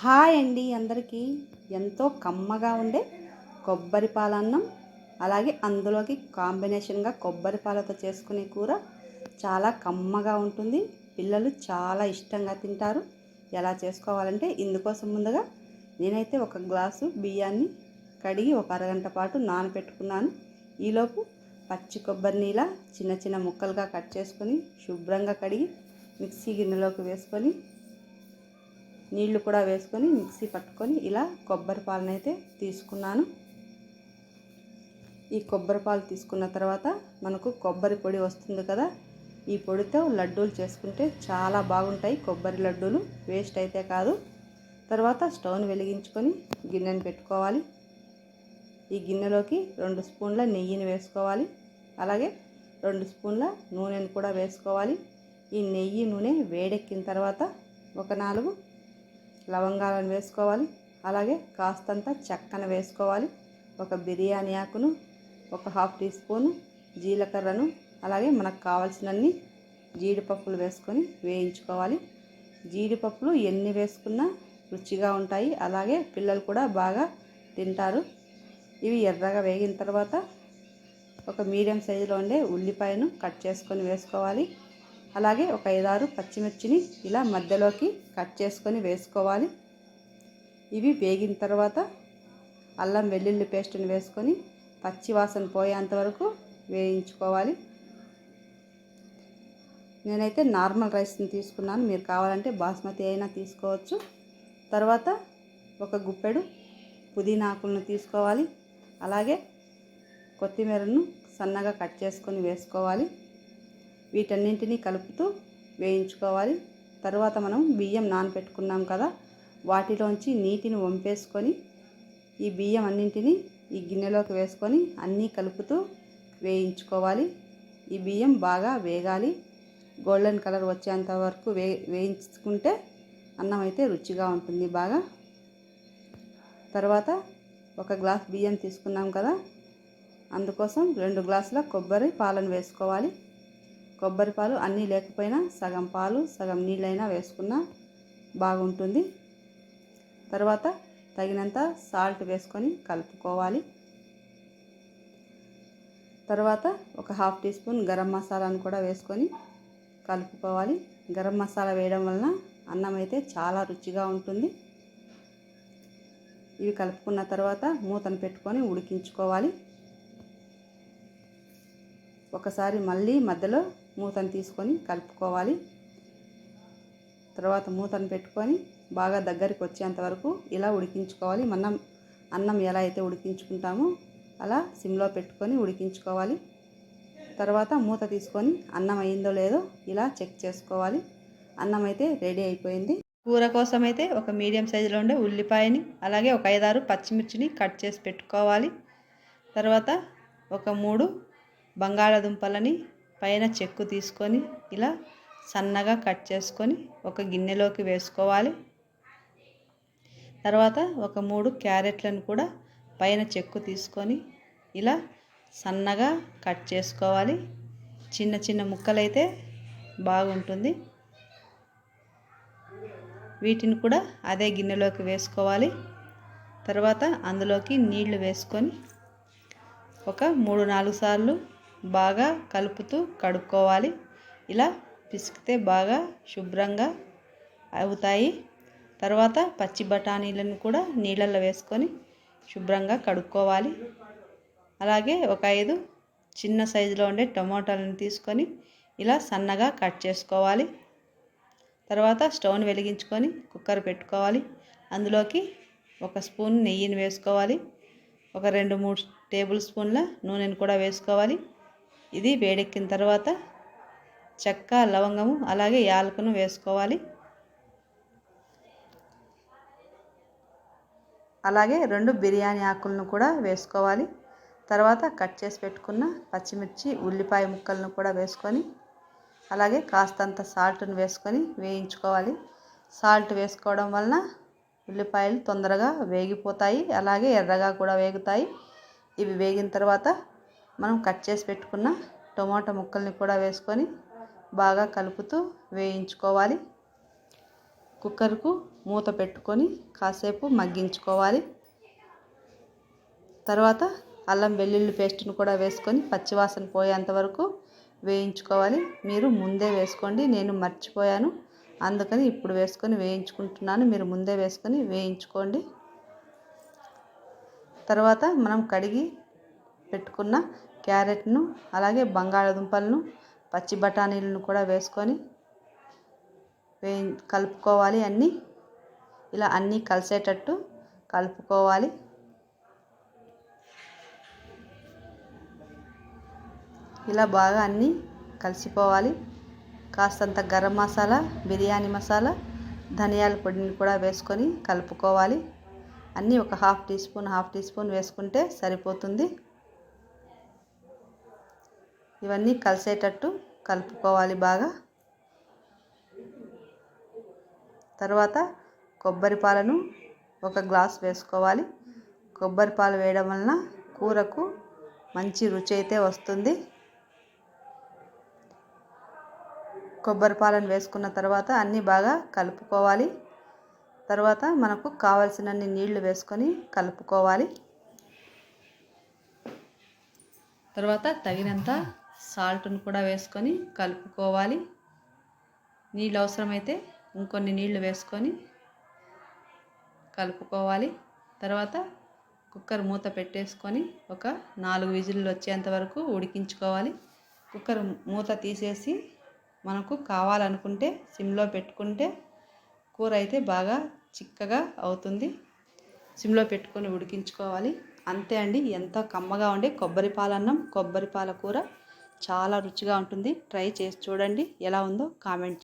Hi అండి అందరికీ. ఎంతో కమ్మగా ఉండే కొబ్బరి పాలన్నం అలాగే అందులోకి కాంబినేషన్గా కొబ్బరి పాలతో చేసుకునే కూర చాలా కమ్మగా ఉంటుంది. పిల్లలు చాలా ఇష్టంగా తింటారు. ఎలా చేసుకోవాలంటే ఇందుకోసం ముందుగా నేనైతే ఒక గ్లాసు బియ్యాన్ని కడిగి ఒక అరగంట పాటు నానబెట్టుకున్నాను ఈలోపు పచ్చి కొబ్బరి నీళ్ళ చిన్న చిన్న ముక్కలుగా కట్ చేసుకొని శుభ్రంగా కడిగి మిక్సీ గిన్నెలోకి వేసుకొని నీళ్ళు కూడా వేసుకొని మిక్సీ పట్టుకొని ఇలా కొబ్బరి పాలను అయితే తీసుకున్నాను. ఈ కొబ్బరి పాలు తీసుకున్న తర్వాత మనకు కొబ్బరి పొడి వస్తుంది కదా ఈ పొడితో లడ్డూలు చేసుకుంటే చాలా బాగుంటాయి. కొబ్బరి లడ్డూలు వేస్ట్ అయితే కాదు. తర్వాత స్టవ్ని వెలిగించుకొని గిన్నెని పెట్టుకోవాలి. ఈ గిన్నెలోకి రెండు స్పూన్ల నెయ్యిని వేసుకోవాలి. అలాగే రెండు స్పూన్ల నూనెను కూడా వేసుకోవాలి. ఈ నెయ్యి నూనె వేడెక్కిన తర్వాత ఒక నాలుగు లవంగాలను వేసుకోవాలి. అలాగే కాస్తంత చెక్కను వేసుకోవాలి. ఒక బిర్యానీ ఆకును ఒక హాఫ్ టీ స్పూను జీలకర్రను అలాగే మనకు కావాల్సినన్ని జీడిపప్పులు వేసుకొని వేయించుకోవాలి. జీడిపప్పులు ఎన్ని వేసుకున్నా రుచిగా ఉంటాయి. అలాగే పిల్లలు కూడా బాగా తింటారు. ఇవి ఎర్రగా వేగిన తర్వాత ఒక మీడియం సైజులో ఉండే ఉల్లిపాయను కట్ చేసుకొని వేసుకోవాలి. అలాగే ఒక ఐదారు పచ్చిమిర్చిని ఇలా మధ్యలోకి కట్ చేసుకొని వేసుకోవాలి. ఇవి వేగిన తర్వాత అల్లం వెల్లుల్లి పేస్ట్ని వేసుకొని పచ్చి వాసన పోయేంత వరకు వేయించుకోవాలి. నేనైతే నార్మల్ రైస్ని తీసుకున్నాను. మీరు కావాలంటే బాస్మతి అయినా తీసుకోవచ్చు. తర్వాత ఒక గుప్పెడు పుదీనా ఆకులను తీసుకోవాలి. అలాగే కొత్తిమీరను సన్నగా కట్ చేసుకొని వేసుకోవాలి. వీటన్నింటినీ కలుపుతూ వేయించుకోవాలి. తర్వాత మనం బియ్యం నానపెట్టుకున్నాం కదా వాటిలోంచి నీటిని వంపేసుకొని ఈ బియ్యం అన్నింటినీ ఈ గిన్నెలోకి వేసుకొని అన్నీ కలుపుతూ వేయించుకోవాలి. ఈ బియ్యం బాగా వేగాలి. గోల్డెన్ కలర్ వచ్చేంత వరకు వే వేయించుకుంటే అన్నం అయితే రుచిగా ఉంటుంది బాగా. తర్వాత ఒక గ్లాస్ బియ్యం తీసుకున్నాం కదా అందుకోసం రెండు గ్లాసుల కొబ్బరి పాలను వేసుకోవాలి. కొబ్బరి పాలు అన్నీ లేకపోయినా సగం పాలు సగం నీళ్ళైనా వేసుకున్నా బాగుంటుంది. తర్వాత తగినంత సాల్ట్ వేసుకొని కలుపుకోవాలి. తర్వాత ఒక హాఫ్ టీ స్పూన్ గరం మసాలాను కూడా వేసుకొని కలుపుకోవాలి. గరం మసాలా వేయడం వలన అన్నం అయితే చాలా రుచిగా ఉంటుంది. ఇవి కలుపుకున్న తర్వాత మూతను పెట్టుకొని ఉడికించుకోవాలి. ఒకసారి మళ్ళీ మధ్యలో మూతను తీసుకొని కలుపుకోవాలి. తర్వాత మూతను పెట్టుకొని బాగా దగ్గరికి వచ్చేంత వరకు ఇలా ఉడికించుకోవాలి. మనం అన్నం ఎలా అయితే ఉడికించుకుంటామో అలా సిమ్లో పెట్టుకొని ఉడికించుకోవాలి. తర్వాత మూత తీసుకొని అన్నం అయిందో లేదో ఇలా చెక్ చేసుకోవాలి. అన్నం అయితే రెడీ అయిపోయింది. కూర కోసం అయితే ఒక మీడియం సైజులో ఉండే ఉల్లిపాయని అలాగే ఒక ఐదారు పచ్చిమిర్చిని కట్ చేసి పెట్టుకోవాలి. తర్వాత ఒక మూడు బంగాళాదుంపలని పైన చెక్కు తీసుకొని ఇలా సన్నగా కట్ చేసుకొని ఒక గిన్నెలోకి వేసుకోవాలి. తర్వాత ఒక మూడు క్యారెట్లను కూడా పైన చెక్కు తీసుకొని ఇలా సన్నగా కట్ చేసుకోవాలి. చిన్న చిన్న ముక్కలైతే బాగుంటుంది. వీటిని కూడా అదే గిన్నెలోకి వేసుకోవాలి. తర్వాత అందులోకి నీళ్ళు వేసుకొని ఒక మూడు నాలుగు సార్లు బాగా కలుపుతూ కడుక్కోవాలి. ఇలా పిసికితే బాగా శుభ్రంగా అవుతాయి. తర్వాత పచ్చి బఠానీలను కూడా నీళ్ళల్లో వేసుకొని శుభ్రంగా కడుక్కోవాలి. అలాగే ఒక ఐదు చిన్న సైజులో ఉండే టమోటాలను తీసుకొని ఇలా సన్నగా కట్ చేసుకోవాలి. తర్వాత స్టవ్ని వెలిగించుకొని కుక్కర్ పెట్టుకోవాలి. అందులోకి ఒక స్పూన్ నెయ్యిని వేసుకోవాలి. ఒక రెండు మూడు టేబుల్ స్పూన్ల నూనెను కూడా వేసుకోవాలి. ఇది వేడెక్కిన తర్వాత చెక్క లవంగము అలాగే యాలకును వేసుకోవాలి. అలాగే రెండు బిర్యానీ ఆకులను కూడా వేసుకోవాలి. తర్వాత కట్ చేసి పెట్టుకున్న పచ్చిమిర్చి ఉల్లిపాయ ముక్కలను కూడా వేసుకొని అలాగే కాస్తంత సాల్ట్ను వేసుకొని వేయించుకోవాలి. సాల్ట్ వేసుకోవడం వలన ఉల్లిపాయలు తొందరగా వేగిపోతాయి అలాగే ఎర్రగా కూడా వేగుతాయి. ఇవి వేగిన తర్వాత మనం కట్ చేసి పెట్టుకున్న టొమాటో ముక్కల్ని కూడా వేసుకొని బాగా కలుపుతూ వేయించుకోవాలి. కుక్కర్కు మూత పెట్టుకొని కాసేపు మగ్గించుకోవాలి. తర్వాత అల్లం వెల్లుల్లి పేస్ట్ను కూడా వేసుకొని పచ్చివాసన పోయేంత వరకు వేయించుకోవాలి. మీరు ముందే వేసుకోండి నేను మర్చిపోయాను. అందుకని ఇప్పుడు వేసుకొని వేయించుకుంటున్నాను. మీరు ముందే వేసుకొని వేయించుకోండి. తర్వాత మనం కడిగి పెట్టుకున్న క్యారెట్ను అలాగే బంగాళదుంపలను పచ్చి బఠానీలను కూడా వేసుకొని వే కలుపుకోవాలి అన్నీ. ఇలా అన్నీ కలిసేటట్టు కలుపుకోవాలి. ఇలా బాగా అన్నీ కలిసిపోవాలి. కాస్తంత గరం మసాలా బిర్యానీ మసాలా ధనియాల పొడిని కూడా వేసుకొని కలుపుకోవాలి. అన్నీ ఒక half teaspoon half teaspoon వేసుకుంటే సరిపోతుంది. ఇవన్నీ కలిసేటట్టు కలుపుకోవాలి బాగా. తర్వాత కొబ్బరి పాలను ఒక గ్లాస్ వేసుకోవాలి. కొబ్బరి పాలు వేయడం వలన కూరకు మంచి రుచి అయితే వస్తుంది. కొబ్బరి పాలను వేసుకున్న తర్వాత అన్నీ బాగా కలుపుకోవాలి. తర్వాత మనకు కావలసినన్ని నీళ్ళు వేసుకొని కలుపుకోవాలి. తర్వాత తగినంత సాల్ట్ను కూడా వేసుకొని కలుపుకోవాలి. నీళ్ళు అవసరమైతే ఇంకొన్ని నీళ్ళు వేసుకొని కలుపుకోవాలి. తర్వాత కుక్కర్ మూత పెట్టేసుకొని ఒక నాలుగు విజిల్లు వచ్చేంత వరకు ఉడికించుకోవాలి. కుక్కర్ మూత తీసేసి మనకు కావాలనుకుంటే సిమ్లో పెట్టుకుంటే కూర అయితే బాగా చిక్కగా అవుతుంది. సిమ్లో పెట్టుకొని ఉడికించుకోవాలి. అంతే అండి. ఎంత కమ్మగా ఉండే కొబ్బరి పాలన్నం కొబ్బరి పాల కూర చాలా రుచిగా ఉంటుంది. ట్రై చేసి చూడండి. ఎలా ఉందో కామెంట్